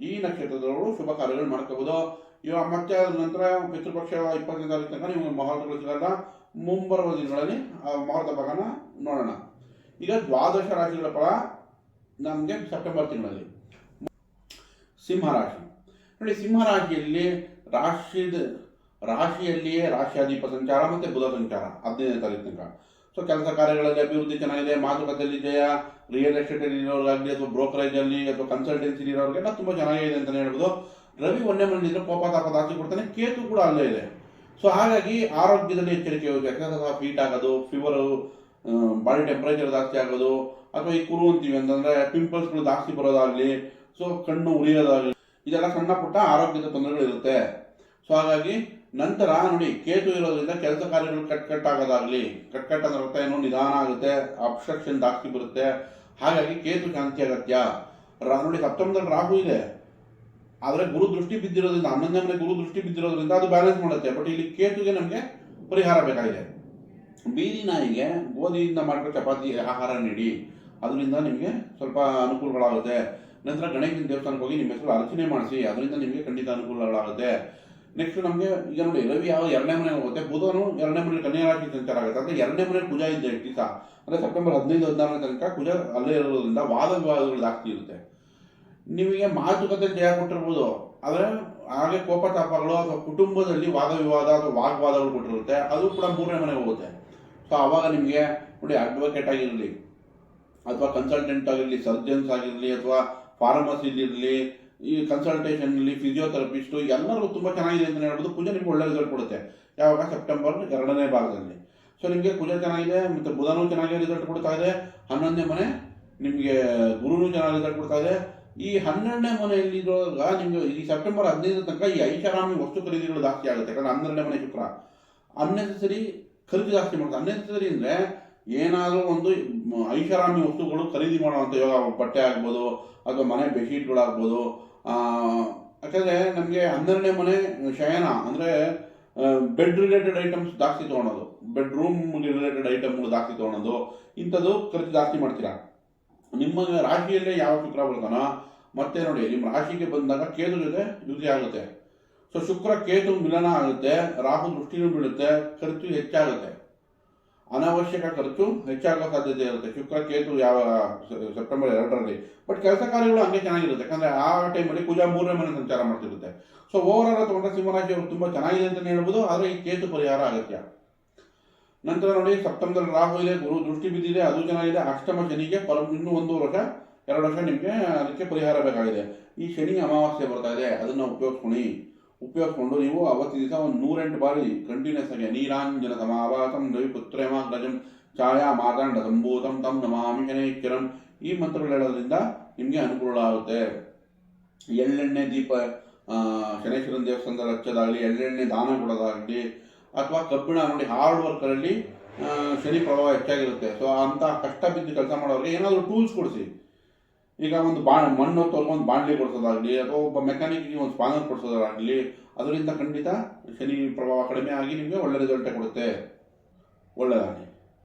ಈ ನಕ್ಷತ್ರದವರು ಶುಭ ಕಾರ್ಯಗಳು ಮಾಡ್ಕೋಬಹುದು ಇವಾಗ ಮತ್ತೆ ಅದ್ರ ನಂತರ ಪಿತೃಪಕ್ಷ ಇಪ್ಪತ್ತನೇ ತಾರೀಕು ತನಕ ನೀವು ಮುಹೂರ್ತಗಳು ಸಿಗಲ್ಲ ಮುಂಬರುವ ದಿನಗಳಲ್ಲಿ ಆ ಮುಹೂರ್ತ ಭಾಗನ ನೋಡೋಣ. ಈಗ ದ್ವಾದಶ ರಾಶಿಗಳ ಫಲ ನಮಗೆ ಸೆಪ್ಟೆಂಬರ್ ತಿಂಗಳಲ್ಲಿ. ಸಿಂಹರಾಶಿ ನೋಡಿ ಸಿಂಹರಾಶಿಯಲ್ಲಿ ರಾಶಿದ, ರಾಶಿಯಲ್ಲಿಯೇ ರಾಶಿಯಾಧಿಪ ಸಂಚಾರ ಮತ್ತೆ ಬುಧ ಸಂಚಾರ ಹದಿನೈದನೇ ತಾರೀಕು ತನಕ. ಸೊ ಕೆಲಸ ಕಾರ್ಯಗಳಲ್ಲಿ ಅಭಿವೃದ್ಧಿ ಚೆನ್ನಾಗಿದೆ, ಮಾತುಕತೆಯಲ್ಲಿ ಜಯ ರಿಯಲ್ ಎಸ್ಟೇಟ್ ಅಲ್ಲಿ ಇರೋರಾಗಲಿ ಅಥವಾ ಬ್ರೋಕರೇಜಲ್ಲಿ ಅಥವಾ ಕನ್ಸಲ್ಟೆನ್ಸಿ ಇರೋರಿಗೆಲ್ಲ ತುಂಬಾ ಚೆನ್ನಾಗಿದೆ ಅಂತಲೇ ಹೇಳ್ಬೋದು. ರವಿ ಒಂದೇ ಮನೆಯಿಂದ ಕೋಪ ತಾಪ ಜಾಸ್ತಿ ಕೊಡ್ತಾನೆ, ಕೇತು ಕೂಡ ಅಲ್ಲೇ ಇದೆ. ಸೊ ಹಾಗಾಗಿ ಆರೋಗ್ಯದಲ್ಲಿ ಎಚ್ಚರಿಕೆ ಇರಬೇಕು. ಯಾಕಂದ್ರೆ ಫೀಟ್ ಆಗೋದು ಫೀವರು ಬಾಡಿ ಟೆಂಪರೇಚರ್ ಜಾಸ್ತಿ ಆಗೋದು, ಅಥವಾ ಈ ಕುರು ಅಂತೀವಿ ಅಂತಂದ್ರೆ ಪಿಂಪಲ್ಸ್ಗಳು ಜಾಸ್ತಿ ಬರೋದಾಗ್ಲಿ ಸೊ ಕಣ್ಣು ಉರಿಯೋದಾಗಲಿ, ಇದೆಲ್ಲ ಸಣ್ಣ ಪುಟ್ಟ ಆರೋಗ್ಯದ ತೊಂದರೆಗಳು ಇರುತ್ತೆ ಸೊ ಹಾಗಾಗಿ ನಂತರ ನೋಡಿ, ಕೇತು ಇರೋದ್ರಿಂದ ಕೆಲಸ ಕಾರ್ಯಗಳು ಕಟ್ ಕಟ್ ಆಗೋದಾಗ್ಲಿ, ಕಟ್ ಅಂದ್ರೆ ಅರ್ಥ ಏನು ನಿಧಾನ ಆಗುತ್ತೆ, ಅಬ್ಸ್ಟ್ರಕ್ಷನ್ ಜಾಸ್ತಿ ಬರುತ್ತೆ. ಹಾಗಾಗಿ ಕೇತು ಶಾಂತಿ ಅಗತ್ಯ. ನೋಡಿ, ಸಪ್ತಮದಲ್ಲಿ ರಾಹು ಇದೆ. ಆದರೆ ಗುರು ದೃಷ್ಟಿ ಬಿದ್ದಿರೋದ್ರಿಂದ, ಹನ್ನೊಂದನೇ ಮನೆ ಗುರು ದೃಷ್ಟಿ ಬಿದ್ದಿರೋದ್ರಿಂದ ಅದು ಬ್ಯಾಲೆನ್ಸ್ ಮಾಡುತ್ತೆ. ಬಟ್ ಇಲ್ಲಿ ಕೇತುಗೆ ನಮಗೆ ಪರಿಹಾರ ಬೇಕಾಗಿದೆ. ಬೀದಿ ನಾಯಿಗೆ ಗೋಧಿಯಿಂದ ಮಾಡಿರೋ ಚಪಾತಿ, ಆಹಾರ ನೀಡಿ. ಅದರಿಂದ ನಿಮಗೆ ಸ್ವಲ್ಪ ಅನುಕೂಲಗಳಾಗುತ್ತೆ. ನಂತರ ಗಣೇಶನ ದೇವಸ್ಥಾನಕ್ಕೆ ಹೋಗಿ ನಿಮ್ಮ ಹೆಸರು ಅರ್ಚನೆ ಮಾಡಿಸಿ, ಅದರಿಂದ ನಿಮಗೆ ಖಂಡಿತ ಅನುಕೂಲಗಳಾಗುತ್ತೆ. ನೆಕ್ಸ್ಟ್ ನಮಗೆ ಈಗ ನೋಡಿ, ರವಿ ಯಾವ ಎರಡನೇ ಮನೆ ಹೋಗುತ್ತೆ, ಬುಧನು ಎರಡನೇ ಮನೆ ಕನ್ಯಾ ರಾಶಿ ಸಂಚಾರ ಆಗುತ್ತೆ ಅಂದರೆ ಎರಡನೇ ಮನೆ ಕುಜ ಇದ್ದ ದಿವಸ? ಅಂದರೆ ಸೆಪ್ಟೆಂಬರ್ ಹದಿನೈದು, ಹದಿನಾರನೇ ತನಕ ಕುಜ ಅಲ್ಲೇ ಇರೋದ್ರಿಂದ ವಾದ ವಿವಾದಗಳು ಜಾಸ್ತಿ ಇರುತ್ತೆ. ನಿಮಗೆ ಮಾತುಕತೆ ಜಯ ಕೊಟ್ಟಿರ್ಬೋದು. ಆದರೆ ಹಾಗೆ ಕೋಪ ತಾಪಗಳು ಅಥವಾ ಕುಟುಂಬದಲ್ಲಿ ವಾದ ವಿವಾದ ಅಥವಾ ವಾಗ್ವಾದಗಳು ಕೊಟ್ಟಿರುತ್ತೆ, ಅದು ಕೂಡ ಮೂರನೇ ಮನೆಗೆ ಹೋಗುತ್ತೆ. ಸೊ ಆವಾಗ ನಿಮಗೆ ನೋಡಿ ಅಡ್ವೊಕೇಟ್ ಆಗಿರಲಿ, ಅಥವಾ ಕನ್ಸಲ್ಟೆಂಟ್ ಆಗಿರಲಿ ಸರ್ಜನ್ಸ್ ಆಗಿರಲಿ, ಅಥವಾ ಫಾರ್ಮಸಿಲಿರಲಿ ಈ ಕನ್ಸಲ್ಟೇಷನಲ್ಲಿ ಫಿಸಿಯೋಥೆರಪಿಸ್ಟು ಎಲ್ಲರಿಗೂ ತುಂಬ ಚೆನ್ನಾಗಿದೆ ಅಂತ ಹೇಳ್ಬೋದು. ಕುಜ ನಿಮ್ಗೆ ಒಳ್ಳೆ ರಿಸಲ್ಟ್ ಕೊಡುತ್ತೆ. ಯಾವಾಗ? ಸೆಪ್ಟೆಂಬರ್ ಎರಡನೇ ಭಾಗದಲ್ಲಿ. ಸೊ ನಿಮಗೆ ಕುಜ ಚೆನ್ನಾಗಿದೆ, ಮತ್ತು ಬುಧನೂ ಚೆನ್ನಾಗಿ ರಿಸಲ್ಟ್ ಕೊಡ್ತಾ ಇದೆ. ಹನ್ನೊಂದನೇ ಮನೆ ನಿಮಗೆ ಗುರುನು ಚೆನ್ನಾಗಿ ರಿಸಲ್ಟ್ ಕೊಡ್ತಾ ಇದೆ. ಈ ಹನ್ನೆರಡನೇ ಮನೆಯಲ್ಲಿರುವಾಗ ನಿಮಗೆ ಈ ಸೆಪ್ಟೆಂಬರ್ ಹದಿನೈದು ತನಕ ಈ ಐಷಾರಾಮಿ ವಸ್ತು ಖರೀದಿಗಳು ಜಾಸ್ತಿ ಆಗುತ್ತೆ. ಯಾಕಂದ್ರೆ ಹನ್ನೆರಡನೇ ಮನೆ ಶುಕ್ರ. ಅನ್ನೆಸರಿ ಖರೀದಿ ಜಾಸ್ತಿ ಮಾಡುತ್ತೆ ಅನ್ನೆಸರಿ ಅಂದರೆ ಏನಾದರೂ ಒಂದು ಐಷಾರಾಮಿ ವಸ್ತುಗಳು ಖರೀದಿ ಮಾಡುವಂಥ ಯೋಗ ಬಟ್ಟೆ ಆಗ್ಬೋದು, ಅಥವಾ ಮನೆ ಬೆಡ್ಶೀಟ್ಗಳಾಗ್ಬೋದು ಯಾಕಂದರೆ ನಮಗೆ ಹನ್ನೆರಡನೇ ಮನೆ ಶಯನ ಅಂದರೆ ಬೆಡ್ ರಿಲೇಟೆಡ್ ಐಟಮ್ಸ್ ಜಾಸ್ತಿ ತೊಗೊಳೋದು. ಬೆಡ್ರೂಮ್ ರಿಲೇಟೆಡ್ ಐಟಮ್ಗಳು ಜಾಸ್ತಿ ತೊಗೊಳೋದು. ಇಂಥದ್ದು ಖರ್ಚು ಜಾಸ್ತಿ ಮಾಡ್ತೀರಾ? ನಿಮ್ಮ ರಾಶಿಯಲ್ಲೇ ಯಾವ ಶುಕ್ರ ಬರ್ತಾನೋ ಮತ್ತೆ ನೋಡಿ, ನಿಮ್ಮ ರಾಶಿಗೆ ಬಂದಾಗ ಕೇತು ಜೊತೆ ಯುತಿ ಆಗುತ್ತೆ. ಸೊ ಶುಕ್ರ ಕೇತು ಮಿಲನ ಆಗುತ್ತೆ, ರಾಹು ದೃಷ್ಟಿನೂ ಬೀಳುತ್ತೆ, ಖರ್ಚು ಹೆಚ್ಚಾಗುತ್ತೆ. ಅನಾವಶ್ಯಕ ಖರ್ಚು ಹೆಚ್ಚಾಗೋ ಸಾಧ್ಯತೆ ಇರುತ್ತೆ. ಶುಕ್ರ, ಕೇತು ಯಾವ ಸೆಪ್ಟೆಂಬರ್ ಎರಡರಲ್ಲಿ. ಬಟ್ ಕೆಲಸ ಕಾರ್ಯಗಳು ಹಂಗೆ ಚೆನ್ನಾಗಿರುತ್ತೆ. ಯಾಕಂದ್ರೆ ಆ ಟೈಮಲ್ಲಿ ಪೂಜಾ ಮೂರನೇ ಮನೆ ಸಂಚಾರ ಮಾಡ್ತಿರುತ್ತೆ. ಸೊ ಓವರ್ ಆಲ್ ತಗೊಂಡ್ರೆ ಸಿಂಹರಾಶಿ ಅವರು ತುಂಬಾ ಚೆನ್ನಾಗಿದೆ ಅಂತಲೇ ಹೇಳ್ಬೋದು. ಆದರೆ ಈ ಕೇತು ಪರಿಹಾರ ಅಗತ್ಯ. ನಂತರ ನೋಡಿ, ಸಪ್ತಮದಲ್ಲಿ ರಾಹು ಇದೆ, ಗುರು ದೃಷ್ಟಿ ಬಿದ್ದಿದೆ, ಅದು ಚೆನ್ನಾಗಿದೆ. ಅಷ್ಟಮ ಶನಿಗೆ ಪರ ಇನ್ನೂ ಒಂದು ವರ್ಷ, ಎರಡು ವರ್ಷ ನಿಮಗೆ ಅದಕ್ಕೆ ಪರಿಹಾರ ಬೇಕಾಗಿದೆ. ಈ ಶನಿ ಅಮಾವಾಸ್ಯೆ ಬರ್ತಾ ಇದೆ. ಅದನ್ನ ಉಪಯೋಗಿಸ್ಕೊಳ್ಳಿ. ಉಪಯೋಗಿಸ್ಕೊಂಡು ನೀವು ಅವತ್ತಿನ ದಿವಸ ಒಂದು ನೂರೆಂಟು ಬಾರಿ ಕಂಟಿನ್ಯೂಸ್ ಆಗಿ ನೀರಾಂಜನ ಸಮಾವಾಸಂ ಗಜಂ ಛಾಯಾ ಮಾತಾಂಡ ಸಂಭೂತಂ ತಂ ನಮಾಮಿ ಕಿರಣ್ ಈ ಮಂತ್ರಗಳು ಹೇಳೋದ್ರಿಂದ ನಿಮಗೆ ಅನುಕೂಲ ಆಗುತ್ತೆ. ಎಳ್ಳೆಣ್ಣೆ ದೀಪ ಶನೇಶ್ವರನ ದೇವಸ್ಥಾನದ ಹಚ್ಚೋದಾಗಲಿ ಎಳ್ಳೆಣ್ಣೆ ದಾನ ಕೊಡೋದಾಗಲಿ, ಅಥವಾ ಕಬ್ಬಿಣ ನೋಡಿ ಹಾರ್ಡ್ ವರ್ಕರಲ್ಲಿ ಶನಿ ಪ್ರಭಾವ ಹೆಚ್ಚಾಗಿರುತ್ತೆ. ಸೊ ಅಂಥ ಕಷ್ಟ ಬಿದ್ದು ಕೆಲಸ ಮಾಡೋರಿಗೆ ಏನಾದರೂ ಟೂಲ್ಸ್ ಕೊಡಿಸಿ. ಈಗ ಒಂದು ಬಾ ಮಣ್ಣು ತೊಗೊಂಡು ಬಾಣಲಿ ಕೊಡಿಸೋದಾಗಲಿ ಅಥವಾ ಒಬ್ಬ ಮೆಕ್ಯಾನಿಕ್ಗೆ ಒಂದು ಸ್ಪಾನರ್ ಕೊಡಿಸೋದಾಗಲಿ, ಅದರಿಂದ ಖಂಡಿತ ಶನಿ ಪ್ರಭಾವ ಕಡಿಮೆ ಆಗಿ ನಿಮಗೆ ಒಳ್ಳೆ ರಿಸಲ್ಟೇ ಕೊಡುತ್ತೆ. ಒಳ್ಳೆಯದಾಗಲಿ